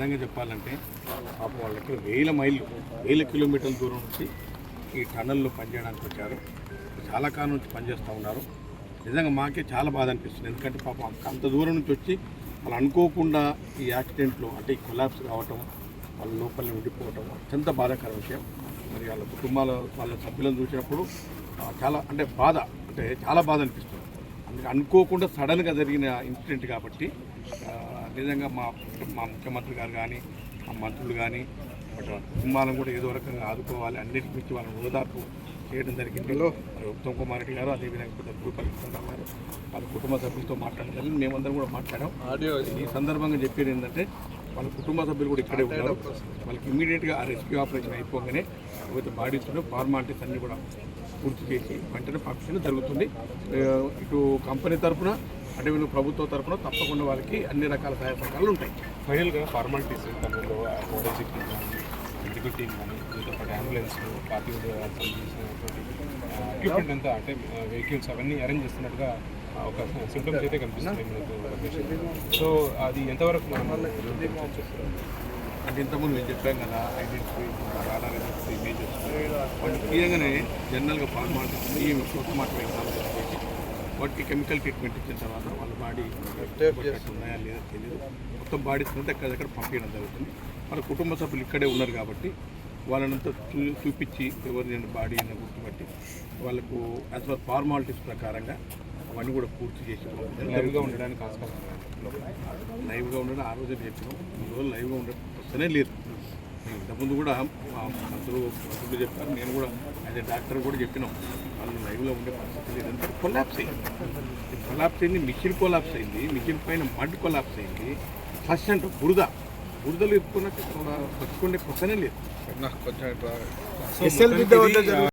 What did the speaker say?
నిజంగా చెప్పాలంటే పాపం వాళ్ళకి వేల మైళ్ళు వేల కిలోమీటర్ల దూరం నుంచి ఈ టన్నల్లో పనిచేయడానికి వచ్చారు. చాలా కాలం నుంచి పనిచేస్తూ ఉన్నారు. నిజంగా మాకే చాలా బాధ అనిపిస్తుంది. ఎందుకంటే పాపం అంత దూరం నుంచి వచ్చి వాళ్ళు అనుకోకుండా ఈ యాక్సిడెంట్లో అంటే ఈ కొలాప్స్ కావటం వాళ్ళ లోపలనే ఉండిపోవటం అత్యంత బాధాకర విషయం. మరి వాళ్ళ కుటుంబాల వాళ్ళ సభ్యులను చూసినప్పుడు చాలా అంటే బాధ అంటే చాలా బాధ అనిపిస్తుంది. అందుకే అనుకోకుండా సడన్గా జరిగిన ఇన్సిడెంట్ కాబట్టి నిజంగా మా మా ముఖ్యమంత్రి గారు కానీ మా మంత్రులు కానీ కుటుంబాలను కూడా ఏదో రకంగా ఆదుకోవాలి అన్నిటికి మించి వాళ్ళని ఓదార్పు చేయడం జరిగింది. మరి ఉత్తమ్ కుమార్ రెడ్డి గారు అదేవిధంగా పెద్ద భూపల్లి గారు వాళ్ళ కుటుంబ సభ్యులతో మాట్లాడడం జరిగింది. మేమందరం కూడా మాట్లాడాం. ఈ సందర్భంగా చెప్పేది ఏంటంటే వాళ్ళ కుటుంబ సభ్యులు కూడా ఇక్కడే ఉన్నారు. వాళ్ళకి ఇమీడియట్గా ఆ రెస్క్యూ ఆపరేషన్ అయిపోగానే ఏవైతే బాడీస్ ఉన్నాయో ఫార్మాలిటీస్ అన్ని కూడా పూర్తి చేసి వెంటనే పంపించడం జరుగుతుంది. ఇటు కంపెనీ తరఫున అటవీ ప్రభుత్వం తరఫున తప్పకుండా వాళ్ళకి అన్ని రకాల సహాయ సహకారాలు ఉంటాయి. ఫైనల్గా ఫార్మాలిటీస్ తమిళలో టీమ్ కానీ దీంతో పాటు అంబులెన్స్ పార్టీ ఎక్విప్మెంట్ అంతా అంటే వెహికల్స్ అవన్నీ అరేంజ్ చేస్తున్నట్టుగా ఒక సింటమ్స్ అయితే కనిపిస్తుంది మనకు సో అది ఎంతవరకు మనం అంటే ఇంతకుముందు మేము చెప్పాం కదా ఐడెంటిఫై రాడార్ ఇమేజెస్ వాళ్ళు క్లియర్గానే జనరల్గా ఫార్మాలిటీస్ ఈ ఎగ్జామ్ చేసి వాటికి కెమికల్ ట్రీట్మెంట్ ఇచ్చిన తర్వాత వాళ్ళ బాడీ ఉన్నాయా లేదా తెలియదు మొత్తం బాడీస్ ఉంటే ఎక్కడెక్కడ పంపించడం జరుగుతుంది. వాళ్ళ కుటుంబ సభ్యులు ఇక్కడే ఉన్నారు కాబట్టి వాళ్ళనంతా చూ చూపించి ఎవరి బాడీ అని గుర్తుపట్టి వాళ్ళకు యాజ్ పర్ ఫార్మాలిటీస్ ప్రకారంగా అవన్నీ కూడా పూర్తి చేసి లైవ్గా ఉండడానికి ఆస్కారం. లైవ్గా ఉండడం ఆ రోజే చెప్పినాం ఈ రోజు లైవ్గా ఉండడం వస్తేనే లేదు. ఇంతకుముందు కూడా మంత్రులు మంత్రులు చెప్పారు. నేను కూడా యాజ్ ఎ డాక్టర్ కూడా చెప్పినాం. వాళ్ళు లైవ్లో ఉండే పరిస్థితి లేదంటే కొలాప్స్ అయింది. కొలాప్స్ అయింది మిషన్ కొలాప్స్ అయింది మిషన్ పైన మడ్ కొలాప్స్ అయింది. ఫస్ట్ అంటే బురద. బురదలు ఎక్కువ వచ్చుకునే క్వశ్చనే లేదు. ఇది, ఆ,